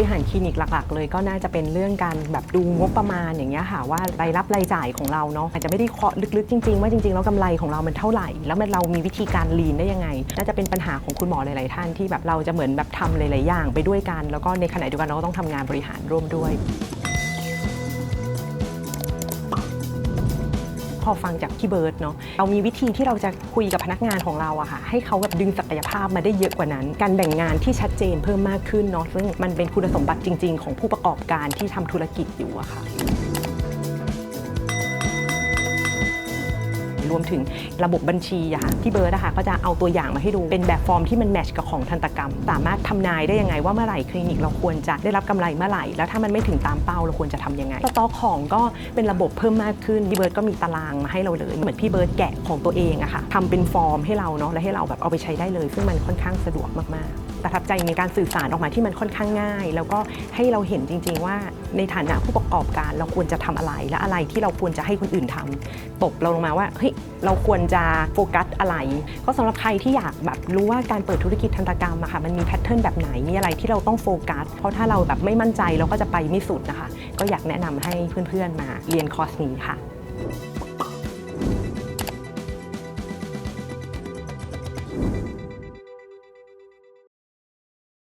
ริหารคลินิกหลักๆ เลยก็น่าจะเป็นเรื่องการแบบดูงบประมาณอย่างเงี้ยค่ะว่ารายรับรายจ่ายของเราเนาะอาจจะไม่ได้เคาะลึกๆจริงๆว่าจริงๆแล้วกำไรของเรามันเท่าไหร่ แล้วมันเรามีวิธีการลีนได้ยังไง น่าจะเป็นปัญหาของคุณหมอหลายๆท่านที่แบบเราจะเหมือนแบบทำหลายๆอย่างไปด้วยกัน แล้วก็ในขณะเดียวกันเราก็ต้องทำงานบริหารร่วมด้วย อฟังจากพี่เบิร์ดเนาะเรามีวิธีที่เราจะคุยกับพนักงานของเราอะค่ะให้เขาแบบดึงศักยภาพมาได้เยอะกว่านั้น การแบ่งงานที่ชัดเจนเพิ่มมากขึ้นเนาะซึ่งมันเป็นคุณสมบัติจริง ๆ ของผู้ประกอบการที่ทำธุรกิจอยู่อะค่ะ รวมถึงระบบบัญชีอะค่ะพี่เบิร์ดอะคะก็จะเอาตัวอย่างมาให้ดูเป็นแบบฟอร์มที่มันแมทช์กับของทันตกรรม สามารถทำนายได้ยังไงว่าเมื่อไหร่คลินิกเราควรจะได้รับกำไรเมื่อไหร่ แล้วถ้ามันไม่ถึงตามเป้าเราควรจะทำยังไงสต็อกของก็เป็นระบบเพิ่มมากขึ้นพี่เบิร์ดก็มีตารางมาให้เราเลยเหมือนพี่เบิร์ดแกะของตัวเองอะค่ะทำเป็นฟอร์มให้เราเนาะและให้เราแบบเอาไปใช้ได้เลย ซึ่งมันค่อนข้างสะดวกมากๆ ประทับใจในการสื่อสารออกมาที่มันค่อนข้างง่าย แล้วก็ให้เราเห็นจริง ๆ ว่าในฐานะผู้ประกอบการเราควรจะทำอะไร และอะไรที่เราควรจะให้คนอื่นทำตบเราลงมาว่าเฮ้ยเราควรจะโฟกัสอะไร ก็สำหรับใครที่อยากแบบรู้ว่าการเปิดธุรกิจทันตกรรมอะค่ะมันมีแพทเทิร์นแบบไหนมีอะไรที่เราต้องโฟกัส เพราะถ้าเราแบบไม่มั่นใจเราก็จะไปไม่สุดนะคะ ก็อยากแนะนำให้เพื่อนๆมาเรียนคอร์สนี้ค่ะ